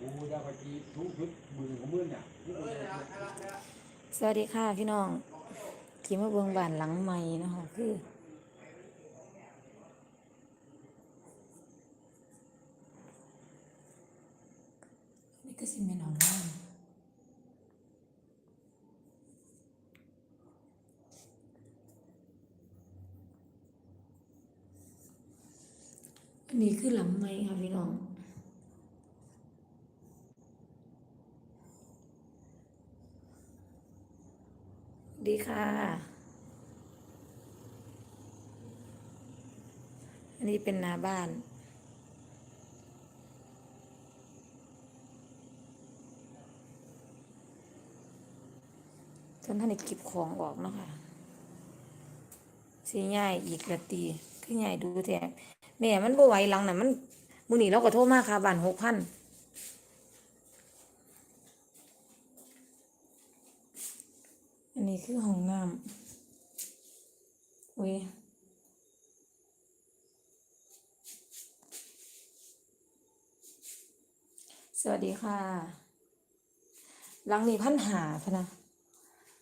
กูจะไปกีทุกชุดมือของมือเนี่ยสวัสดีค่ะพี่น้องขี่มาเบิ่งบ้านหลังใหม่เนาะคือนี่ก็สิเป็นห้องน้ำอันนี้คือหลังใหม่ค่ะพี่น้อง ดีค่ะ อันนี้เป็นหนาบ้านจนท่านได้เก็บของออกเนาะค่ะสีใหญ่อีกละตีคือใหญ่ดูแท้แม่มันบ่ไหวหลังน่ะมันมื้อนี้เราก็โทรมาค่ะบ้านหกพัน นี้คือห้องน้ำเว้ยสวัสดีค่ะ หลังนี้พันหาพะนะ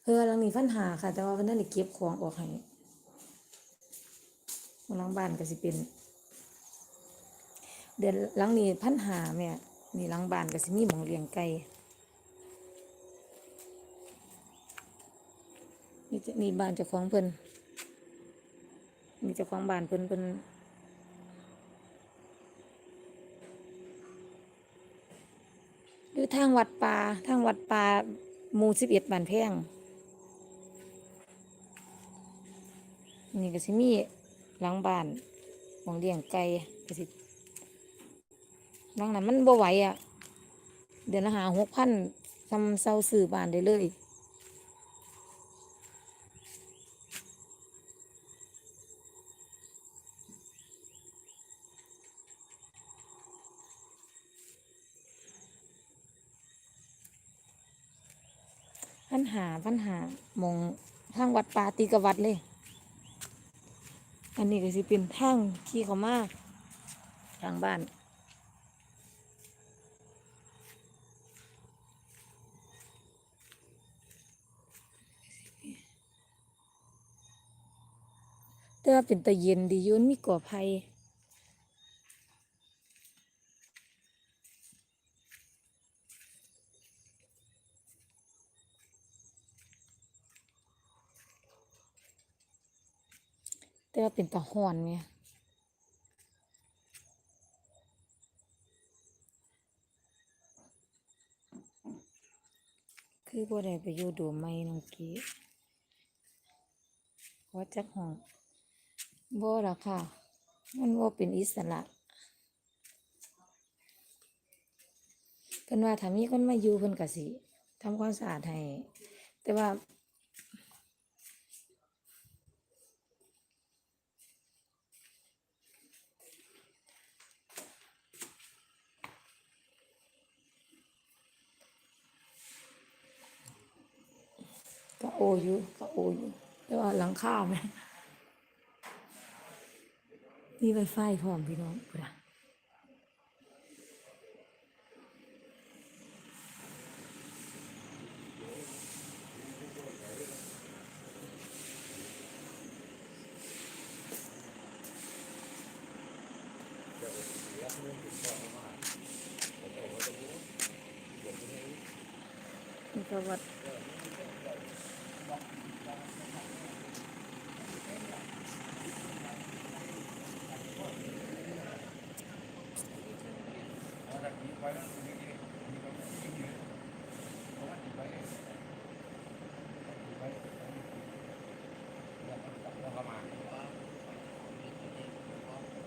เออหลังนี้พันหาค่ะ แต่ว่าพิ่นนั่นเก็บของออกให้หลังบ้านก็สิเป็น เดือนหลังนี้พันหาแม่นี่หลังบ้านก็สิมีหมองเลี้ยงไก่ นี่จะนี่บ้านเจ้าของเพิ่นมีเจ้าของบ้านเพิ่นเพิ่นอยู่ทางวัดป่าทางวัดป่าหมู่สิบเอ็ดบ้านแพงนี่ก็สิมีหลังบ้านหมองเลี้ยงไก่ก็สิหลังนั้นมันบ่ไหวอะ เดือนละหาหกพันทำเซาซื้อบ้านได้เลย ปัญหาปัญหามองทางวัดป่าตีกับวัดเลย อันนี้ก็สิเป็นทางที่เขามาทางบ้านแต่ว่าเป็นตะเย็นดียุ่นมีก่อไผ่ แต่ว่าเป็นตะหอนเนี่ยคือบ่ได้ไปอยู่ดมไม่น้องกี้ว่าจักห้องบ่ละค่ะ มันบ่เป็นอิสระเพิ่นว่าถ้ามีคนมาอยู่เพิ่นก็สิทำความสะอาดให้ แต่ว่า ก็โออยู่ก็โออยู่แต่ว่าหลังคาไหมมีไวไฟพร้อมพี่น้องนะนี่ก็วัด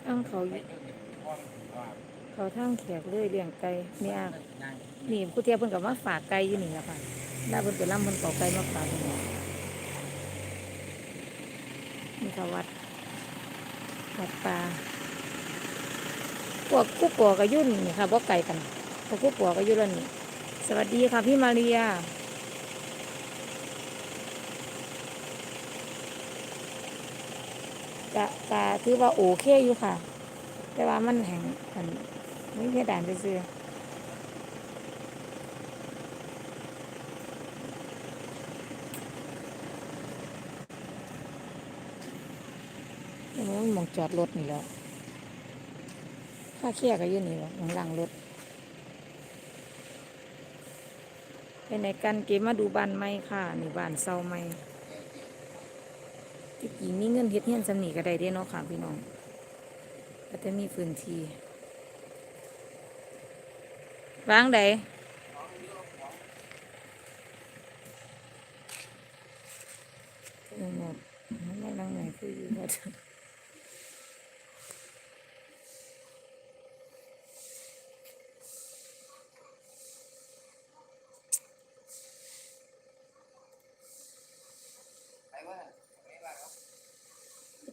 ตั้งเขาอยู่เขาทางแขกเลยเลี้ยงไก่เนี่ยนี่ผู้เทียบเพิ่นกับมาฝากไก่อยู่นี่แหละค่ะ ได้เพิ่นไปล่ำเพิ่นเป่าไก่มาฝากนี่นี่ค่ะวัดวัดป่าพวกคู่ปัวกับยุ่นนี่ค่ะบ่ไก่กันพวกคู่ปัวกับยุ่นแล้วนี่สวัสดีค่ะพี่มาเรียจะจะถือว่าโอเคอยู่ค่ะ แต่ว่ามันแห่งมันไม่เพดานซื่อๆ มันมองจอดรถนี่แล้วค่าเคียก็อยู่นี่และหมองหลังรถไปไหนกันเกมมาดูบ้านใหมค่ะนี่บ้านเซาใหมที่กี่มีเงินเฮ็ดเฮียนสำนีก็ได้เด้เนาะค่ะพี่น้องก็จะมีพื้นที่วางใดออหมดไม่นั่งไหนคืออยู่หมด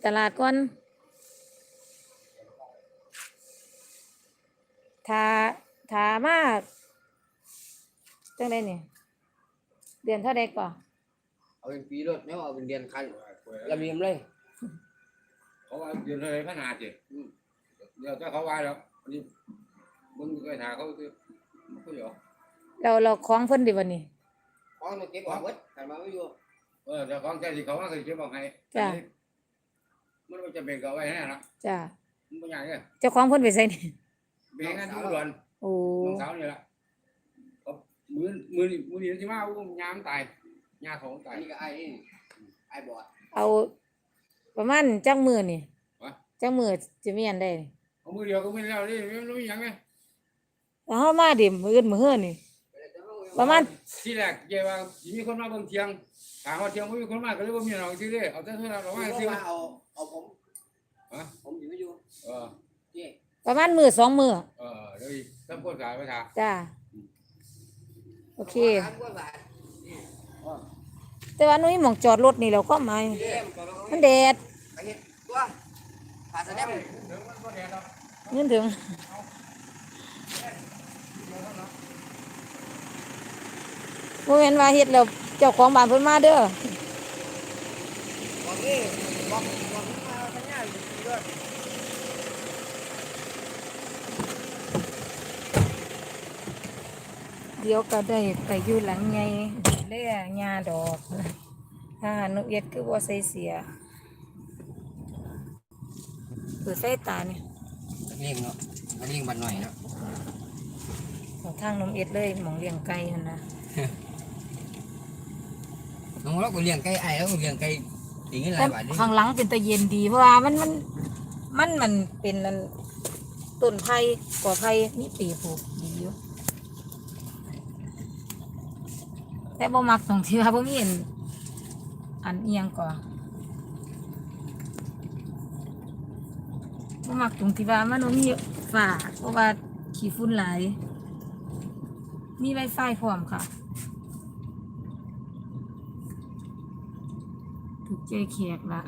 ตลาดก่อนถ้าถ้ามากจังได้เนี่ยเดือนเท่าใดก่อนเอาเป็นปีรถไม่เอาเป็นเดือนคันระเบียมเลย เขาว่าเดือนอะไรขนาดจิเดี๋ยวถ้าเขาว่าแล้วอันนี้มึงเคยถามเขาคือมันก็เดี๋ยวเราเราคล้องเพิ่นดิวันนี้ของเราเก็บเอาไว้กันมาไม่อยู่เออแต่ของใจที่เขาว่าเคยเก็บเอาให้จ้ะ มันก็จะเบ่งเอาไว้ให้นะจ้ามันไม่ใหญ่เลยเจ้าของเพิ่นไปใส่นี่เบ่งกันทุกเดือนโอ้น้องสาวนี่แหละเอามือมือนี่มือนี่ที่มาอุ้มยามตายยาของอัตานยนี้ก็ไอ้นี่ไอ้บอดเอา ประมาณจังมือนี่วะ จังมือจะมีอันได้นี่เอามือเดียวก็ไม่แล้วนี่ไม่รู้ยังไงแล้วเฮามาดิมื้ออื่นมื้อเฮือนี่ ประมาณ ที่แรกเกี่ยวว่าสิมีคนมาเบิ่งเที่ยงถามว่าเที่ยงไม่มีคนมาก็เลยว่ามีเราซื้อได้เอาแต่เท่านั้นเราว่าซื้อเอา เอาผมฮะผมอยู่ไม่อยู่เออนี่ประมาณมือสองมือเออเดี๋ยวอีกต้องพูดสายไปถามจ้าโอเคพันกว่าบาทแต่ว่าหนุ่ยหมองจอดรถนี่เราก็หมายเล่มมันแดดไปเห็ดตัวผ่าสแนมเงินถึง โมเมนว่าเฮ็ดแล้วเจ้าของบ้านเพิ่นมาเด้อ บอกนี่บอกบอกมาสัญญาอยู่ด้วย เดี๋ยวก็ได้ไปอยู่หลังไงเล่ยาดอกถ้าหนุเอ็ดคือว่าใส่เสียเปิดใส่ตาเนี่ยเลี้ยงเนาะเลี้ยงบันหน่อยเนาะของทางนมเอ็ดเลยหมองเลี้ยงไก่หั่นนะ น้องเราก็เลี้ยงไก่ไอ้แล้วก็เลี้ยงไก่ตีเงินหแต่ลายบาทนี่ข้างหลังเป็นตะเย็นดีเพราะว่ามันมันมันมันเป็นอันต้นไผ่ก่อไผ่มีปีปลูกดีอยู่ แต่บ่มักตรงที่ว่าบ่มีอันอันเอียงก่อบ่มักตรงที่ว่ามันบ่มีฝาเพราะว่าขี้ฝุ่นหลายมีไวไฟพร้อมค่ะถูกใจแขกละ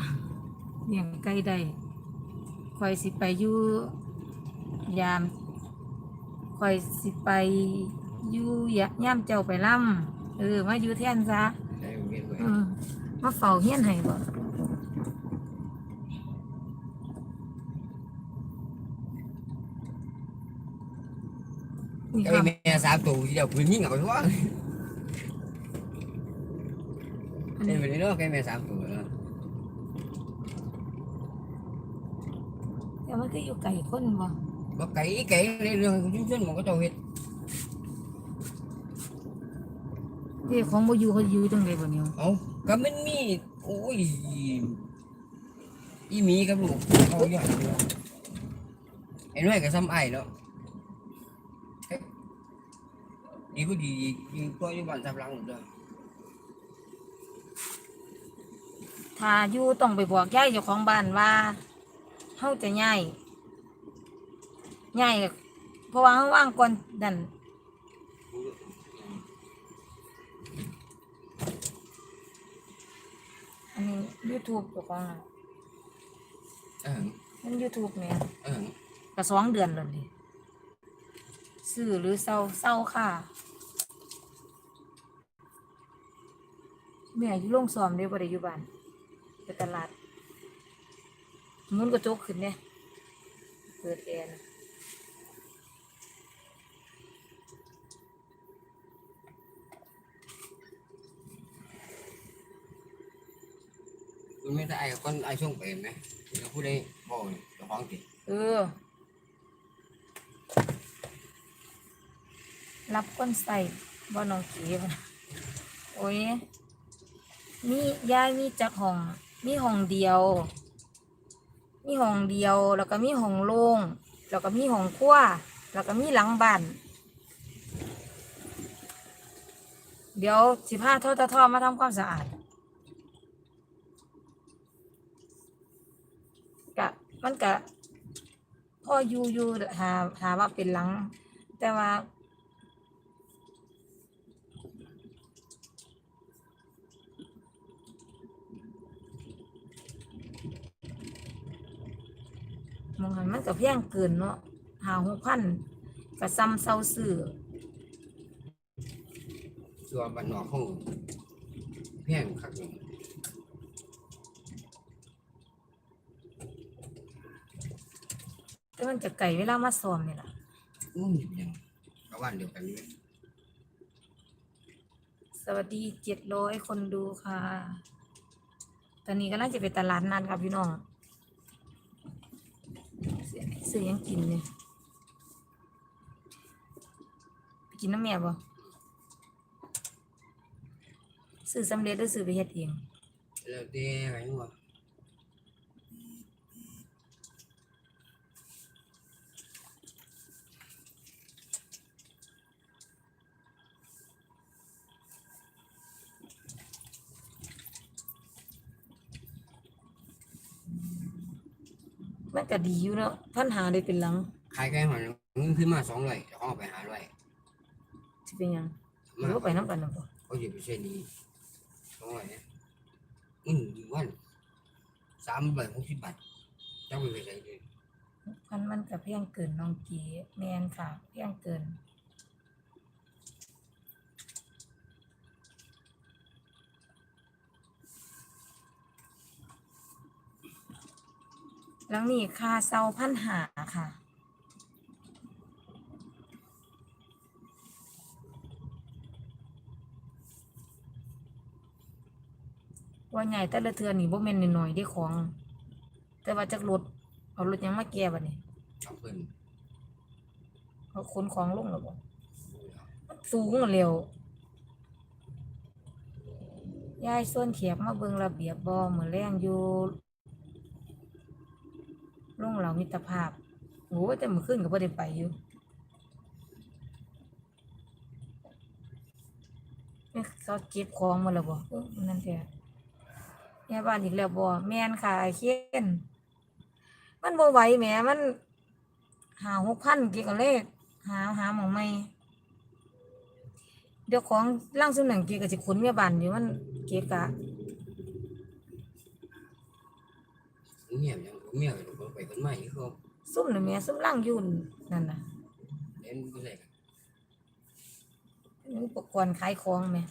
เลี้ยงไก่ได้คอยสิไปอยู่ยามคอยสิไปอยู่ยะย่ามเจ้าไปล่ำ เออมาอยู่แทนซะได้เงินไว้เออมาเฝ้าเฮียนให้บ่นี่ไก่ค่ะแม่สามตัวที่เดียวปืนยิงเอาไปวะอันเล่นี้นไปเลยเนาะไก่แม่สามตัวเนาะแต่มันก็อยู่ไก่คนบ่ บ่ไก่ไก่ในเรื่องยุ่งยนมันก็ต้องเฮ็ด เด้ของบ่อยู่เขาอยู่จังไดบ่เนี่ยเอาก็มันมีโอ้ยอีหมีกับลูกเอาอย่างเดียวไอ้น้อยก็ซ้ำไอ้เนาะเอ๊ะดีก็ดีดีก็อยู่บ้านทับหลังเด้อถ้าอยู่ต้องไปบอกยายเจ้าของบ้านว่าเฮาจะย้ายย้ายเพราะว่าเฮาว่างก่อนนั่น อันนี้ YouTube เจ้าของน่ะเออมัน YouTube เนี่ยเออก็สองเดือนแล้วดิซื้อหรือเศร้าเศร้าค่ะแม่อยู่โรงซ้อมเด้บ่ได้อยู่บ้านไปตลาดมันก็จกขึ้นเนี่ยเปิดแอร์นะ มันไม่ได้ไอ้คนไอ้ช่วงเปรมไหมเดี๋ยวผู้ใดบอกเจ้าของติเออ รับคนใส่บ่น้องเก๋บ่โอ้ยมียายมีจักห้อง มีห้องเดียว มีห้องเดียว แล้วก็มีห้องโล่งแล้วก็มีห้องครัวแล้วก็มีหลังบ้าน เดี๋ยวสิพาทอตะทอมาทำความสะอาดกะ มันกะพ่ออยู่อยู่หาหาว่าเป็นหลัง แต่ว่า มองหันมันก็แพงเกินเนาะหาหกพันก็ซ้ำเศร้าซื้อตัวบ้านนอกห้องแพงคักหนึ่ง แต่มันจะไก่เวลามาซ้อมนี่ล่ะอู้ยยังกระว่านเดียวกันนี่สวัสดีเจ็ดร้อยคนดูค่ะ ตอนนี้ก็น่าจะไปตลาดนัดครับพี่น้องซื้อซื้อหยังกินเนี่ยไปกินน้ำแม่บ่ซื้อสำเร็จหรือซื้อไปเฮ็ดเองแล้วแต่ไงวะ มันก็ดีอยู่เนาะพันหาได้เป็นหลังขายไก่หอยเงินขึ้นมาสองร้อยเจ้าของเอาไปหาร้อยสิเป็นหยังหมารือว่าไปน้ำกันนะบ่เขาอยู่ไปเช่นนี้สองร้อยเนี่ยอืมดีวันสามร้อยหกสิบบาทเจ้าไปไปใส่เลยพันมันก็เพียงเกินน้องเกีแมนค่ะเพียงเกิน หลังนี้ค่าเซาพันหาค่ะ ว่าใหญ่แต่ละเทือนี่บ่แม่นน้อยๆได้ของ แต่ว่าจักรถเอารถหยังมาแก้บัดนี้ทำเพิ่นเอาขนของลงแล้วบ่มันสูงอะเร็วยายส่วนเขียบมาเบิ่งระเบียบบ่มื้อแรงอยู่ ลงเหล่ามิตรภาพโอ้แต่มื้อคืนก็บ่ได้ไปอยู่เอ๊ะเขาเก็บของมาแล้วบ่เออนั่นแท้ยายบ้านอีกแล้วบ่แม่นค่ะไอ้เคนมันบ่ไหวแหมมันหา6,000เกี่ยวกับเลขหาหาหมองใหม่เดี๋ยวของร่างสุนังเกี่ยวกับสิขนเมียบ้านอยู่มันเกะกะเมียยัง เมียก็ไปคนใหม่เขาซุ่มน่ะแม่ซุ่มร่างอยู่นั่นน่ะเล่นก็ใส่กันอุปกรณ์ขายของแม่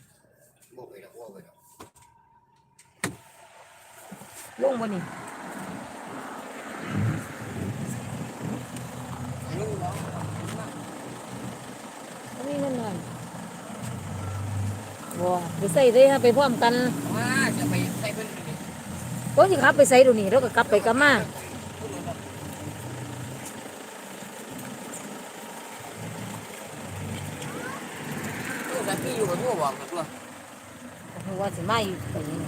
บอกไปแล้วบอกไปแล้วลงบ่นี่อันนี้เนาะบ่มีเงินหน่อยบ่ไปใส่เลยฮะไปพร้อมกันว่าจะไปใส่เพิ่นเลย บ่สิครับไปใส่ดูนี่แล้วก็กลับไปกลับมาตัวแต่พี่อยู่กับตัวบอกกับตัวเพราะว่าสิมาอยู่ไปนี่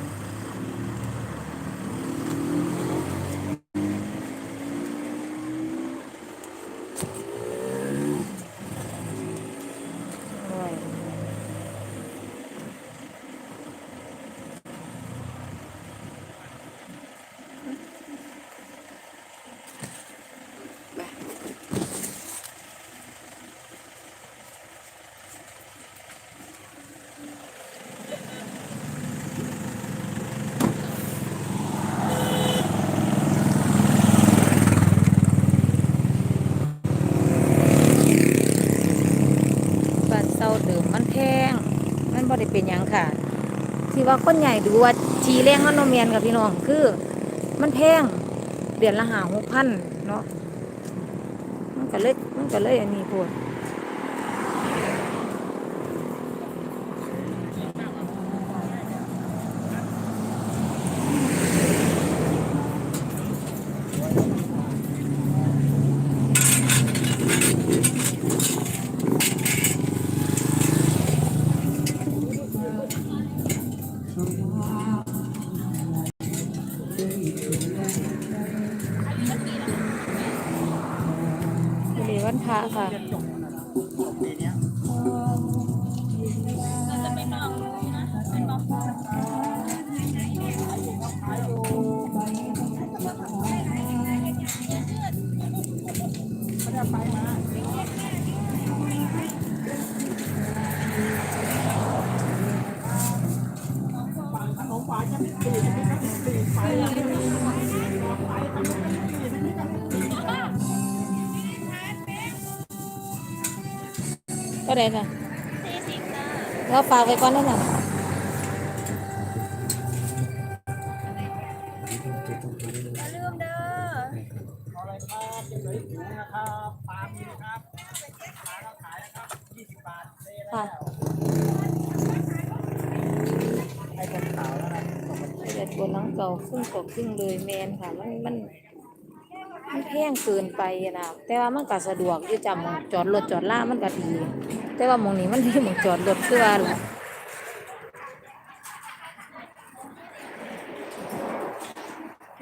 โอ้ย บ้านเซาเดิมมันแพง มันบ่ได้เป็นหยังค่ะ ที่ ว่าคนใหญ่ดูว่าชีแรงฮอนโนเมียนกับพี่น้องคือ มันแพงเดือนละหาหกพันเนาะมันก็เลยมันก็เลยอันนี้พูด ก็ได้ค่ะสี่สิบจ้าเราฝากไว้ก่อนนะจ๊ะอย่าลืมเด้อค่ะเด็ดบนหลังเก่าครึ่งต่อครึ่งเลยแมนค่ะ มันมันมันแพงเกินไปอะนะแต่ว่ามันก็สะดวกอยู่จำหม้องจอดรถจอดล่ามันก็ดี แต่ว่ามองนี้มันที่หมองจอดรถเพื่อล่ะ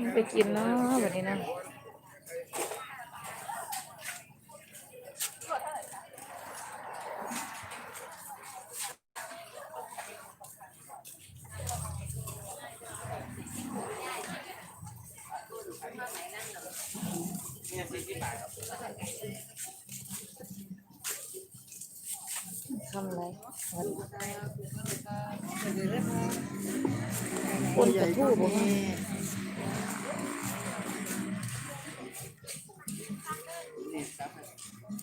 ยังไปกินเนาะแบบนี้นะท อะไรคนกระทู้บ่ฮะ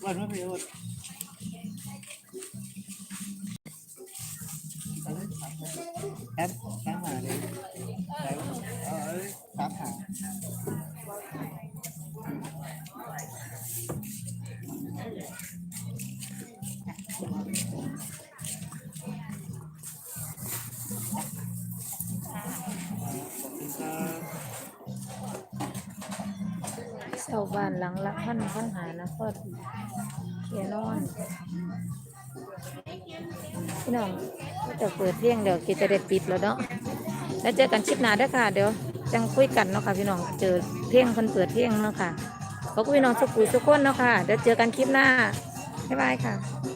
วันไม่เป็นแอป เช่าบ้านหลังละพันพันหานะพอเขียนอนพี่น้องจะเปิดเที่ยงเดี๋ยวกีจะได้ปิดแล้วเนาะแล้วเจอกันคลิปหน้าด้วยค่ะ เดี๋ยวจังคุยกันเนาะค่ะพี่น้องเจอเที่ยงคนเปิดเที่ยงเนาะค่ะขอบคุณพี่น้องสุขุยทุกคนเนาะค่ะเดี๋ยวเจอกันคลิปหน้าบ๊ายบายค่ะ